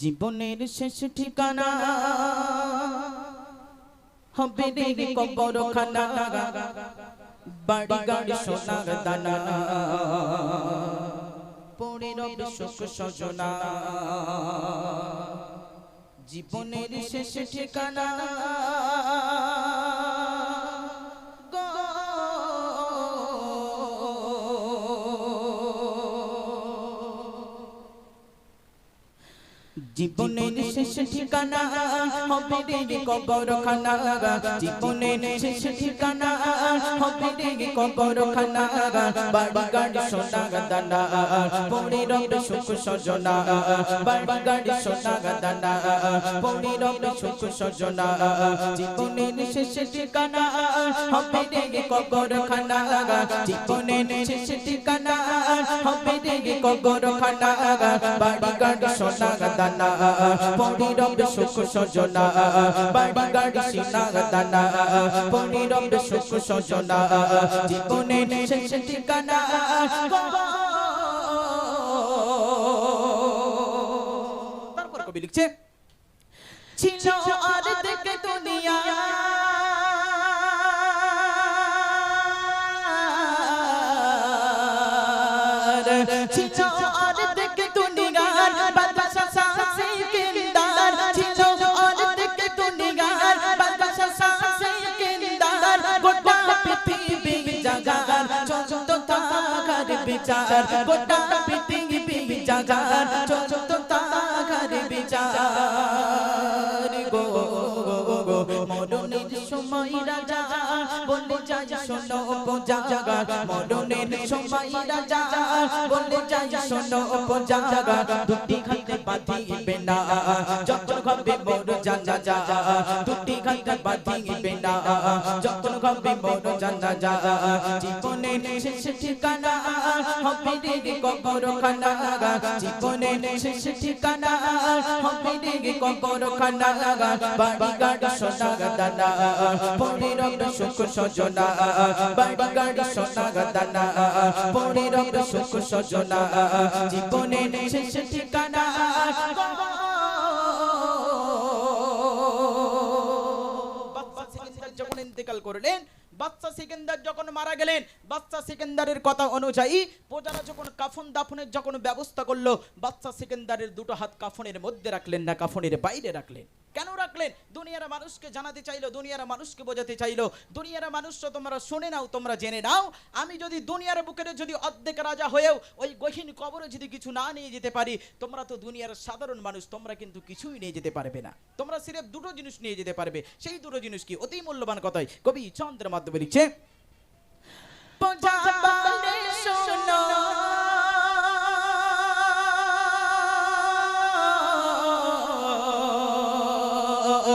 জীবনের শেষ ঠিকানা হবে রে কবর খানা বাড়ি গাড়ি সোনার দানা। পড়ে রবে সুখ সজনা। জীবনের শেষ ঠিকানা। জীবনের শেষ ঠিকানা হবে রে কবর খানা জীবনের শেষ ঠিকানা হবে রে কবর খানা বাড়ি গাড়ি সোনা দানা পড়ে রবে সুখ সজনা। বাড়ি গাড়ি সোনা দানা পড়ে রবে সুখ সজনা। জীবনের শেষ ঠিকানা হবে রে কবর খানা জীবনের শেষ ঠিকানা হবে রে কবর খানা বাড়ি গাড়ি সোনা দানা পড়ে রবে সুখ সজনা বাড়ি গাড়ি সোনা দানা রবে সুখ সজনা জীবনের শেষ ঠিকানা লিখছে দুনিয়া। দেখে দুনিয়ার বিচার গোটা পৃথিবী জাগার চলতো তাগার বিচার। সময় রাজা বলে যাই শোনো জাগা মরণের সময় রাজা বলে যাই শোনো জাগা দুটি খাতে বাঁধিবে না যখন হবে মোর জানা যা। দুটি খাতে বাঁধিবে না যখন হবে মোর জানা যা। জীবনের শেষ ঠিকানা হবে রে কবর খানা জীবনের শেষ ঠিকানা হবে রে কবর খানা বাড়ি গাড়ি সোনা দানা। যখন ইন্তেকাল করলেন বাচ্চা যখন মারা গেলেন বাচ্চা কথা অনুযায়ী যখন যখন ব্যবস্থা করল বাচ্চা সিকান্দারের দুটো হাত কাফনের মধ্যে রাখলেন না কাফনের বাইরে রাখলেন কেন রাখলেন? দুনিয়ার মানুষকে জানাতে চাইলো, দুনিয়ার মানুষকে বোঝাতে চাইলো। দুনিয়ার মানুষ তোমরা শুনে নাও, তোমরা জেনে নাও। আমি যদি দুনিয়ার বুকের যদি অর্ধেক রাজা হয়েও ওই গহীন কবরে যদি কিছু না নিয়ে যেতে পারি, তোমরা তো দুনিয়ার সাধারণ মানুষ, তোমরা কিন্তু কিছুই নিয়ে যেতে পারবে না। তোমরা সিরেফ দুটো জিনিস নিয়ে যেতে পারবে, সেই দুটো জিনিস কি? অতি মূল্যবান কথাই কবি চন্দ্রের মাধ্যমে লিখছে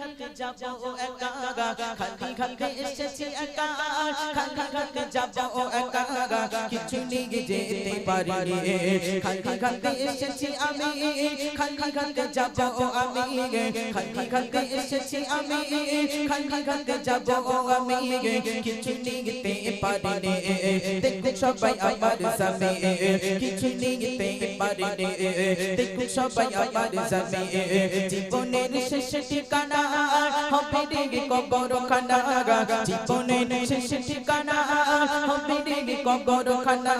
খালি খালি ও একা। খালি খালি এসেছি একা। খালি খালি যাব একা। কিছু নিয়ে যেতে পারি। খালি খালি এসেছি আমি, খালি খালি যাব আমি। খালি খালি এসেছি আমি, খালি খালি যাব আমি। কিছু নিতে পারি দেখুন সবাই আমার সামনে কিছু নিতে পারি দেখুন সবাই আমার সামনে জীবনের শেষ ঠিকানা হবে রে কবর খানা জীবনের শেষ ঠিকানা হবে রে কবর খানা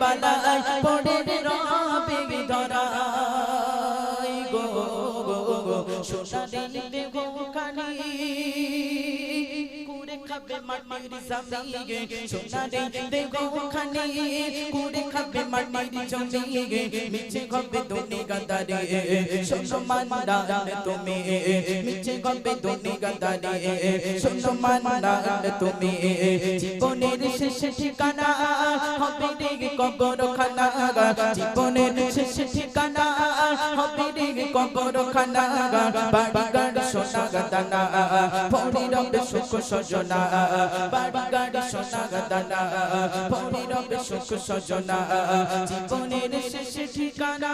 বালাই পড়ে রবে ধরাই গো গো সোনা দিন মাটির জমিয়ে সোনা দিলে গো খানি কুড়ে খাবে মাটির জমিয়ে মিছে খাবে দুনি গাদারে, সোনা মান্ডা তুমি, মিছে জীবনের শেষ ঠিকানা হবে রে কবর খানা জীবনের শেষ ঠিকানা হবে রে কবর খানা বাড়ি সোনা গাদানা পরি রবে সুখ সজনা বাড়ি সোনা গাদানা পরি রবে সুখ সজনা, জীবনের শেষ ঠিকানা।